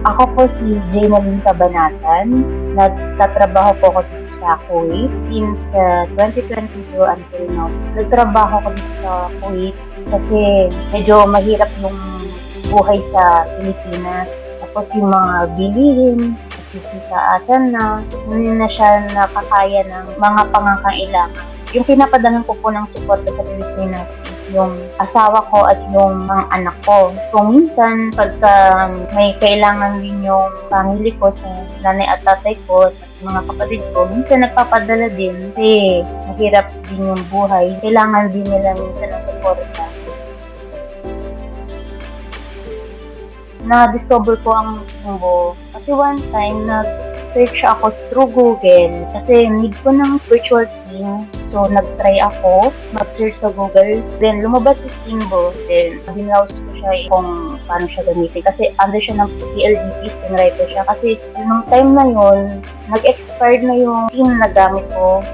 Ako po si Jaylin Cabanatan. Nagtatrabaho po ako sa Kuwait since uh, 2022 until now. Nagtrabaho ko dito sa Kuwait kasi medyo mahirap yung buhay sa Pilipinas. Tapos yung mga bilihin, nasisitaasan na, hindi na siya nakakaya ng mga pangangailangan. Yung pinapadalan ko po ng support sa Pilipinas yung asawa ko at yung mga anak ko. Kung minsan, pagka may kailangan din yung family ko sa nanay at tatay ko mga kapatid ko, minsan nagpapadala din kasi mahirap din yung buhay. Kailangan din nila minsan ng suporta. na-discover ko ang Kimbo. Kasi one time, nag-search ako through Google. Kasi need ko ng virtual team. So, nag-try ako, mag-search sa Google. Then, lumabas si Kimbo. Then, binrouse ko siya kung paano siya gamitin. Kasi under siya ng PLDT, pinwriter siya. Kasi, nung time na yun, nag-expired na yung team na gamit ko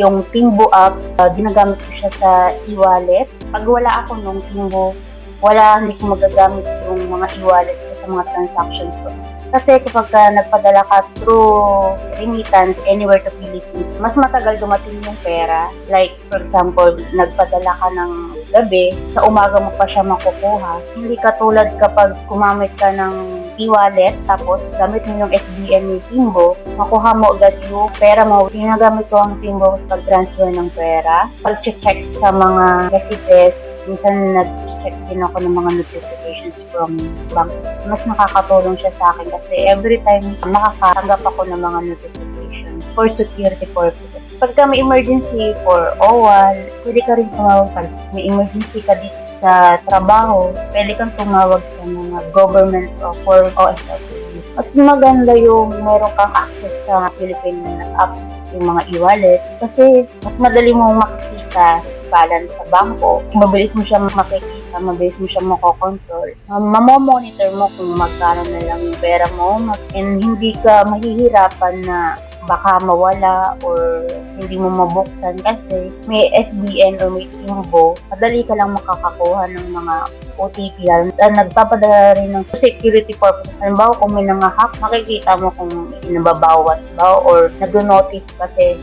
yung Timbo app, uh, ginagamit ko siya sa e-wallet. Pag wala ako nung Timbo, wala, hindi ko magagamit yung mga e-wallet sa mga transactions ko. Kasi kapag ka nagpadala ka through remittance anywhere to Philippines, mas matagal dumating yung pera. Like, for example, nagpadala ka ng gabi, sa umaga mo pa siya makukuha. Hindi katulad kapag gumamit ka ng e-wallet, tapos gamit mo yung SBN ni Timbo, makuha mo agad yung pera mo. Ginagamit ko ang Timbo pag-transfer ng pera, pag-check sa mga messages, minsan nag check din ako ng mga notifications from bank. Mas nakakatulong siya sa akin kasi every time nakakatanggap ako ng mga notifications for security purposes. Pagka may emergency for OWAL, pwede ka rin tumawag pag may emergency ka dito sa trabaho, pwede kang tumawag sa mga government o for OFW. Mas maganda yung meron kang access sa Philippine apps yung mga e-wallet kasi mas madali mong makikita balance sa bangko. Mabilis mo siya makikita, mabilis mo siya makokontrol. Mamomonitor mo kung magkano na lang yung pera mo and hindi ka mahihirapan na baka mawala or hindi mo mabuksan kasi may SBN or may Timbo, madali ka lang makakakuha ng mga OTP yan. Uh, nagpapadala rin ng security purposes. Halimbawa, kung may nangahack, makikita mo kung nababawas ba or nag-notice kasi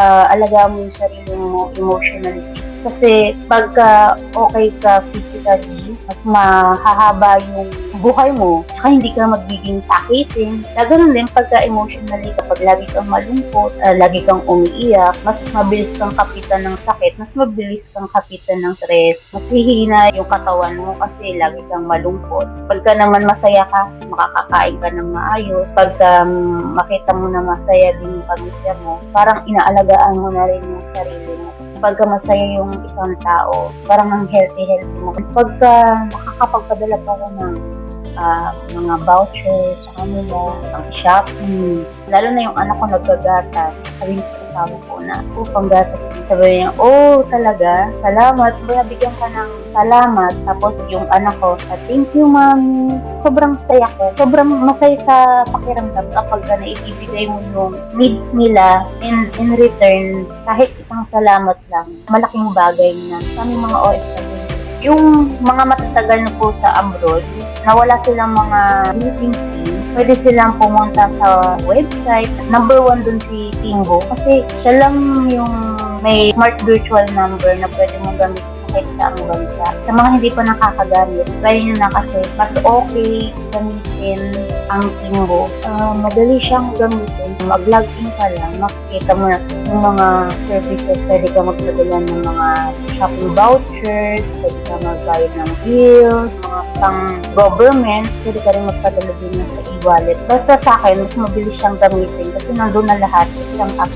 uh, alagaan mo yung sarili mo emotionally. Kasi pagka okay ka physically, mas mahahaba yung buhay mo, saka hindi ka magiging sakitin. Na ganun din pagka emotionally, kapag lagi kang malungkot, uh, lagi kang umiiyak, mas mabilis kang kapitan ng sakit, mas mabilis kang kapitan ng stress, mas hihina yung katawan mo kasi lagi kang malungkot. Pagka naman masaya ka, makakakain ka ng maayos. Pagka um, makita mo na masaya din yung pamilya mo, parang inaalagaan mo na rin yung sarili mo pagka masaya yung isang tao, parang ang healthy-healthy mo. Pagka nakakapagpadala pa ng uh, mga vouchers sa kanila, ang shopping, lalo na yung anak ko nagkagatas, sabi niya sa asawa ko na, oh, panggatas. Sabi niya, oh, talaga, salamat. Binabigyan ka ng salamat. Tapos yung anak ko, ah, thank you, mami. Sobrang saya ko. Sobrang masaya sa pakiramdam kapag ka naibibigay mo yung needs nila in, in return, kahit isang salamat lang, malaking bagay na sa mga OFW. Yung mga matatagal na po sa abroad, nawala silang mga meeting team, pwede silang pumunta sa website. Number one dun si Tingo kasi siya lang yung may smart virtual number na pwede mong gamitin kahit sa ang bansa. Sa mga hindi pa nakakagamit, try nyo na kasi mas okay gamitin ang Tingo. Uh, madali siyang gamitin. Mag-log in ka lang, makikita mo na yung mga services, pwede ka magpadala ng mga shopping vouchers, pwede ka magbayad ng bills, mga pang government, pwede ka rin magpadala din sa e-wallet. Basta sa akin, mas mabilis siyang gamitin kasi nandun na lahat, isang app